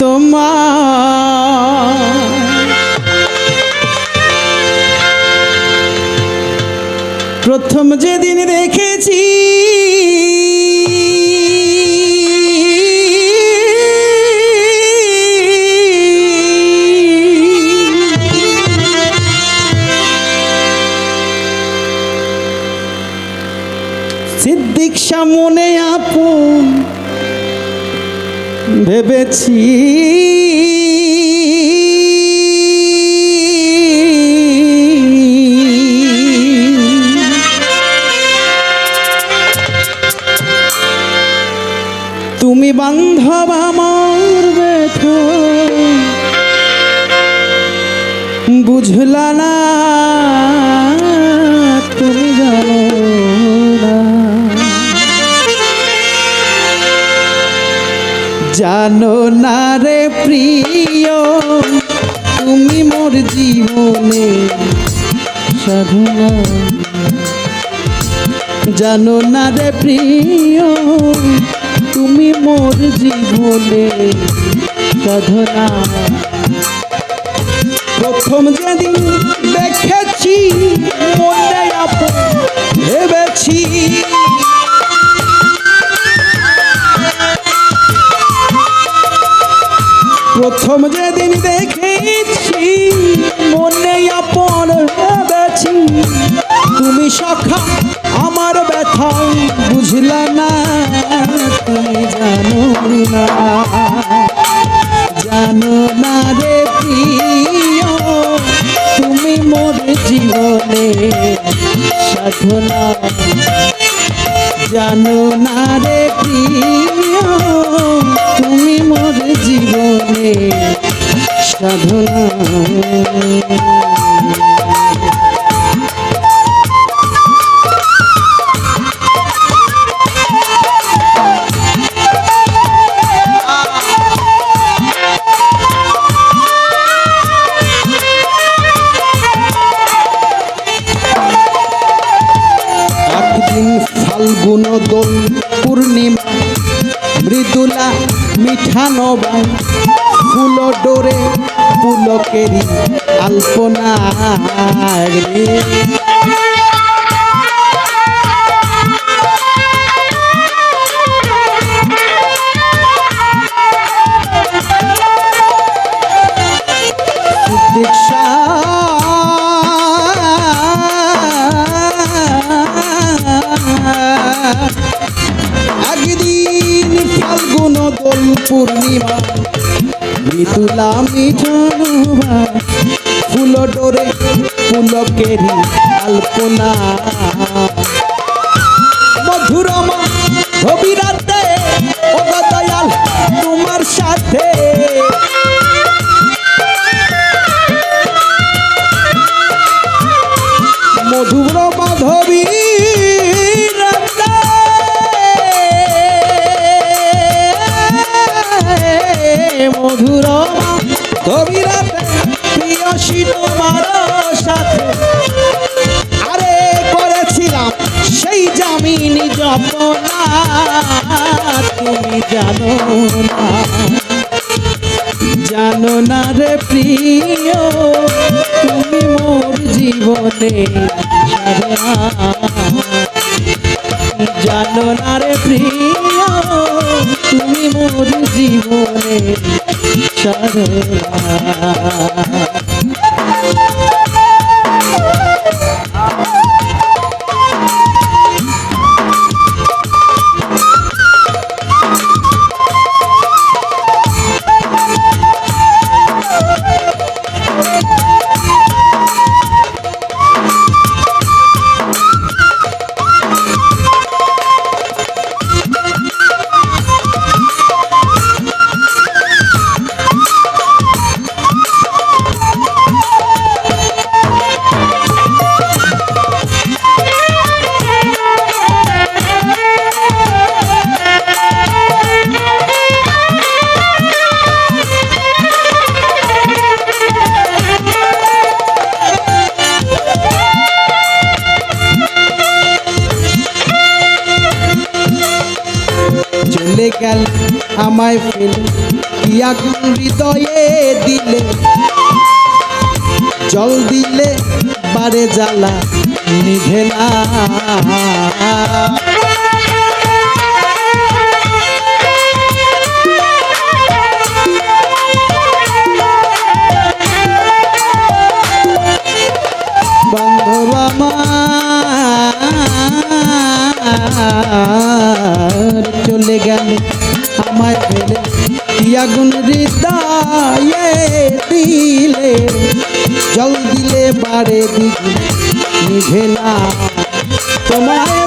তোমার। প্রথম যেদিন দেখেছি সিদ্দিক সামনে আপন ভেবেছি। তুমি বান্ধব আমার ব্যথা বুঝলা না। জানো না রে প্রিয়, তুমি মোর জীবনে সাধনা জানো না রে প্রিয়, তুমি মোর জীবনে সাধনা প্রথম যেদিন দেখেছি, মনে আপন ভেবেছি। প্রথম যেদিন দেখেছি, মনে আপন ভেবেছি তুমি সখা, আমার ব্যথা, বুঝলা না, তুমি জানো না। জানো না রে প্রিয়, তুমি মোর জীবনে সাধনা। জানো না রে প্রিয়, তুমি মোর জীবনে সাধনা। পুলকেরি আলপনা একদিন ফাল্গুন দোল পূর্ণিমা। মৃদুলা মিঠানুবা ফুল ডোরে পুলকেরি আলপনা। মধুরমা গভীরাতে ও দয়াল তোমার সাথে। মধুর জপনা তুমি জানো না। জানো না রে প্রিয়, তুমি মোর জীবনে জানো না রে প্রিয়, তুমি মোর জীবনে সারা আমায় ফেলে কি আগুন হৃদয়ে দিলে জল দিলে বারে জ্বালা নিভে না। জল দিলে বারে দিদি নিভে না। তোমায়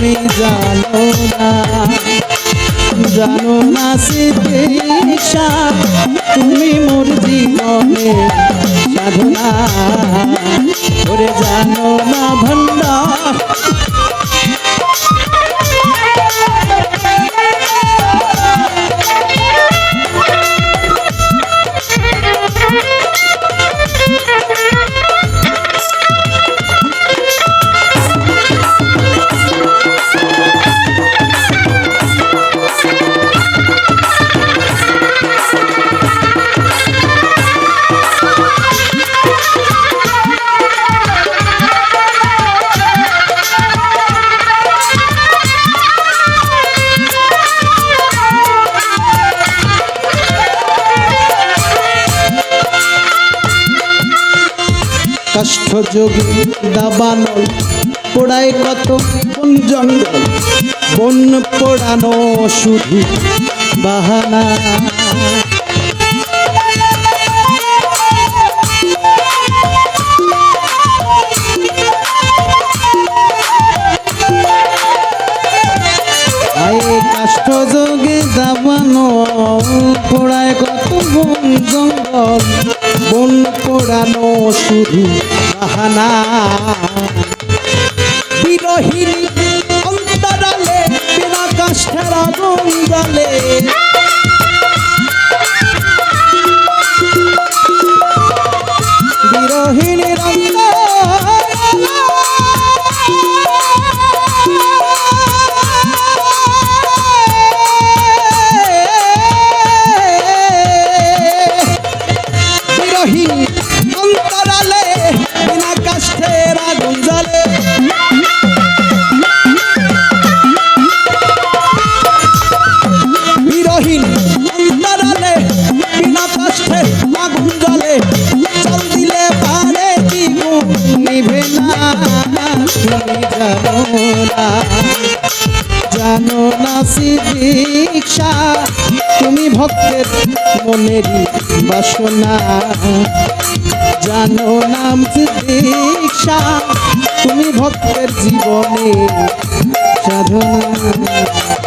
তুমি জানো না। জানো না সিদ্ধা তুমি মোর জীবনে সাধনা। ওরে জানো না কাষ্ঠ যোগী দাবানল পোড়ায় কত বন জঙ্গল বন পোড়ানো শুধু বাহানা। আয়ে কাষ্ঠ যোগে দাবানো পোড়ায় কত বন জঙ্গল, বন পোড়ানো শুধু বাহানা। বিরহীন অন্তরালে বিনা কাষ্ঠের আগুন জ্বলে। বিরহীন শিক্ষা তুমি ভক্তের মনের বাসনা। জানো নাম দীক্ষা তুমি ভক্তের জীবনে সাধনা।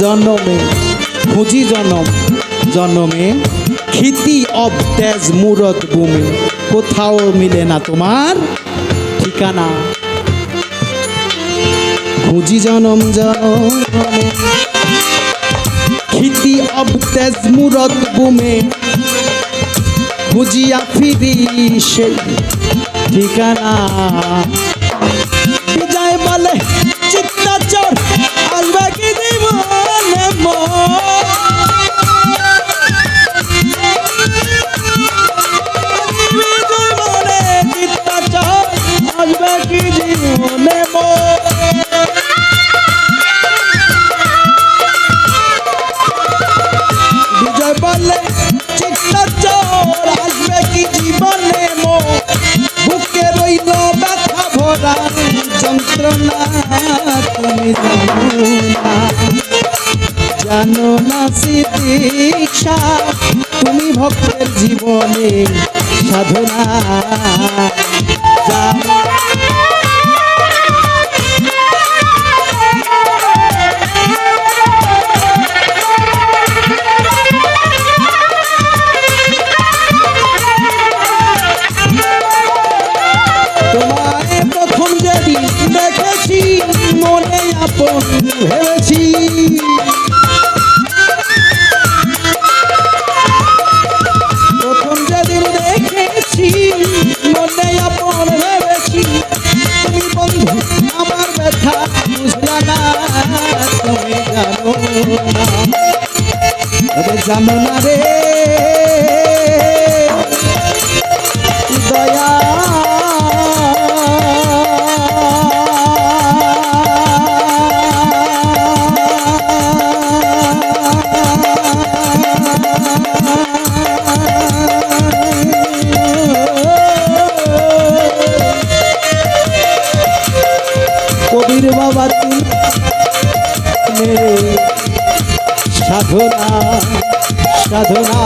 জনমে খুঁজি জনম, জনমে খিতি অব তেজ মুরত বুমে কোথাও মিলে না তোমার ঠিকানা। খুঁজি জনম, জনমে খিতি অব তেজ মুরত বুমে খুঁজিয়া ফিরি সেই ঠিকানা। জানো না সিদীক্ষা তুমি ভক্তের জীবনে সাধনা। জানো জানো না জানো না রে साधु